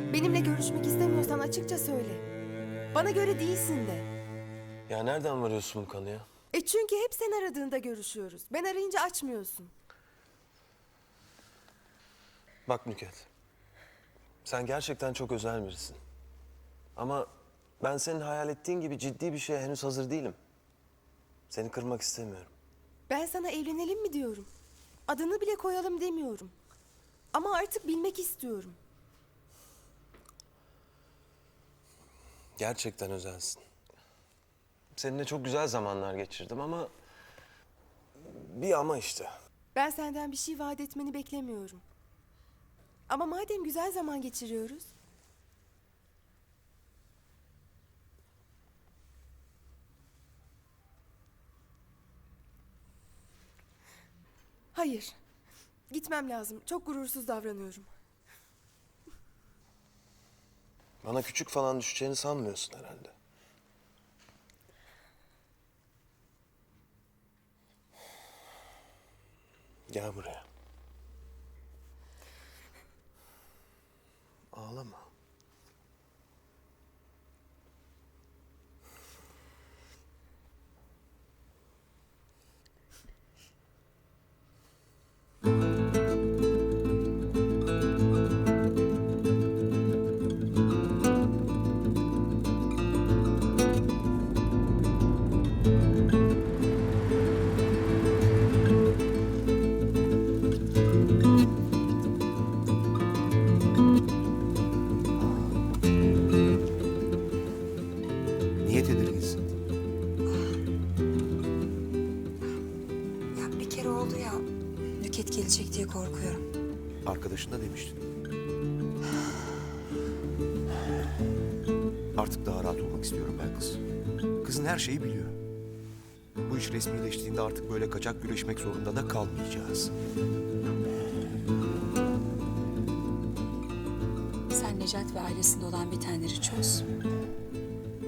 Benimle görüşmek istemiyorsan açıkça söyle. Bana göre değilsin de. Ya nereden varıyorsun bu kanıya? E çünkü hep sen aradığında görüşüyoruz. Ben arayınca açmıyorsun. Bak Nüket. Sen gerçekten çok özel birisin. Ama ben senin hayal ettiğin gibi ciddi bir şeye henüz hazır değilim. Seni kırmak istemiyorum. Ben sana evlenelim mi diyorum. Adını bile koyalım demiyorum. Ama artık bilmek istiyorum. Gerçekten özelsin. Seninle çok güzel zamanlar geçirdim ama... Bir ama işte. Ben senden bir şey vaat etmeni beklemiyorum. Ama madem güzel zaman geçiriyoruz. Hayır. Gitmem lazım. Çok gurursuz davranıyorum. Bana küçük falan düşeceğini sanmıyorsun herhalde. Gel buraya. Ağlama. Diye korkuyorum. Arkadaşın da demiştin. Artık daha rahat olmak istiyorum ben kız. Kızın her şeyi biliyor. Bu iş resmileştiğinde artık böyle kaçak güreşmek zorunda da kalmayacağız. Sen Necat ve ailesinde olan bitenleri çöz.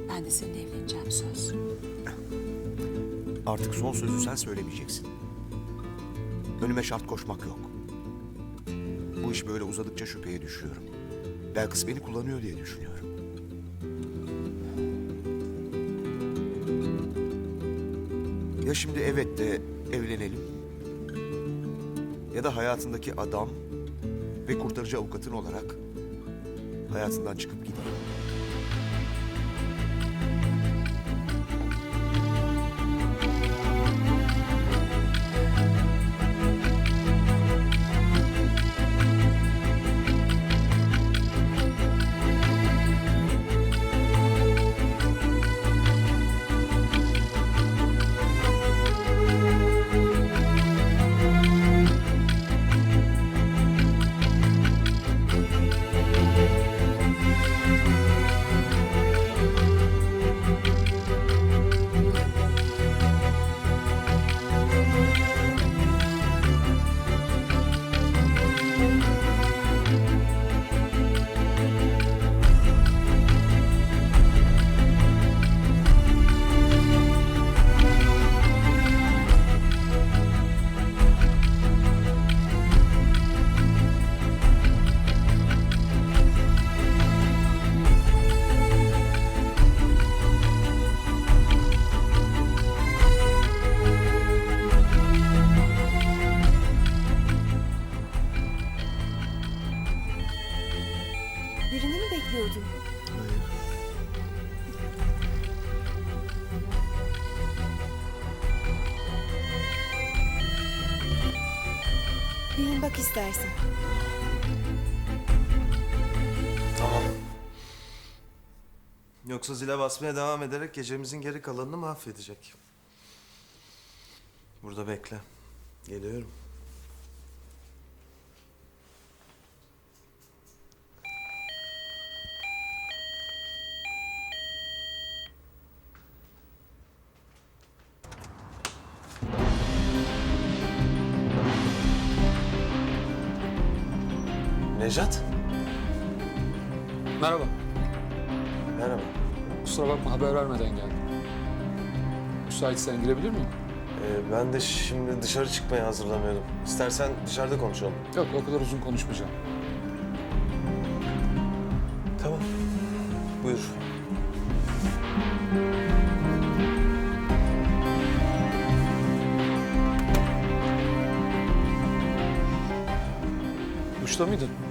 Ben de seninle evleneceğim söz. Artık son sözü sen söylemeyeceksin. Önüme şart koşmak yok. Bu iş böyle uzadıkça şüpheye düşüyorum. Belkıs beni kullanıyor diye düşünüyorum. Ya şimdi evet de evlenelim. Ya da hayatındaki adam ve kurtarıcı avukatın olarak hayatından çıkıp gideyim. Bekliyordun? Bir bak istersen. Tamam. Yoksa zile basmaya devam ederek gecemizin geri kalanını mahvedecek. Burada bekle. Geliyorum. Nejat. Merhaba. Merhaba. Kusura bakma haber vermeden geldim. Müsaitsen girebilir miyim? Ee, ben de şimdi dışarı çıkmaya hazırlanıyordum. İstersen dışarıda konuşalım. Yok o kadar uzun konuşmayacağım. Buyur. Duşta mıydın?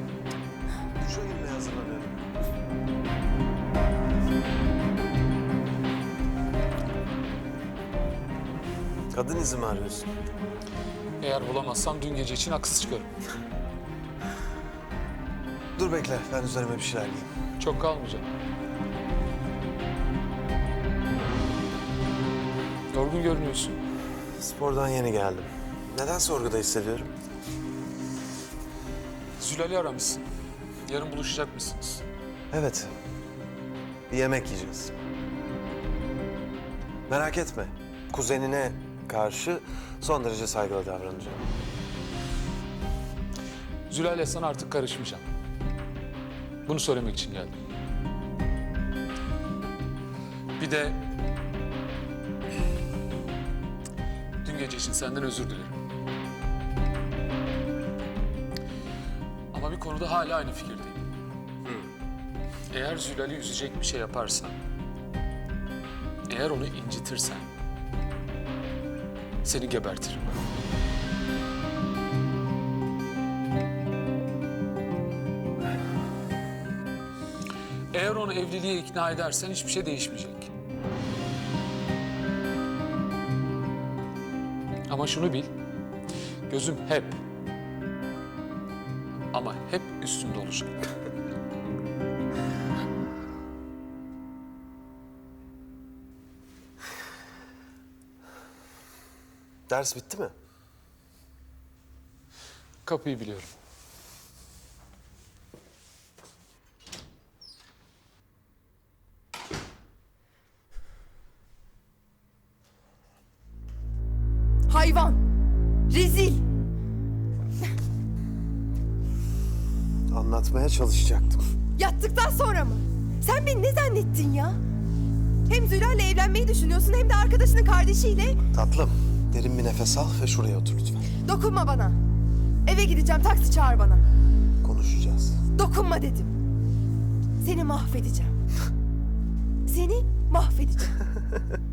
Kadın izi mi arıyorsun? Eğer bulamazsam dün gece için haksız çıkarım. Dur bekle, ben üzerime bir şeyler giyeyim. Çok kalmayacak. Yorgun görünüyorsun. Spordan yeni geldim. Neden sorguda hissediyorum? Zülal'i aramışsın. Yarın buluşacak mısınız? Evet. Bir yemek yiyeceğiz. Merak etme. Kuzenine karşı son derece saygılı davranacağım. Zülal'le sana artık karışmayacağım. Bunu söylemek için geldim. Bir de... Dün gece için senden özür dilerim. Ama bir konuda hala aynı fikirdeyim. Eğer Zülal'i üzecek bir şey yaparsan... Eğer onu incitirsen... Seni gebertirim. Eğer onu evliliğe ikna edersen hiçbir şey değişmeyecek. Ama şunu bil, gözüm hep ama hep üstünde olacak. Ders bitti mi? Kapıyı biliyorum. Hayvan! Rezil! Anlatmaya çalışacaktım. Yattıktan sonra mı? Sen beni ne zannettin ya? Hem Zülal'le evlenmeyi düşünüyorsun hem de arkadaşının kardeşiyle. Tatlım, derin bir nefes al ve şuraya otur lütfen. Dokunma bana. Eve gideceğim taksi çağır bana. Konuşacağız. Dokunma dedim. Seni mahvedeceğim. Seni mahvedeceğim.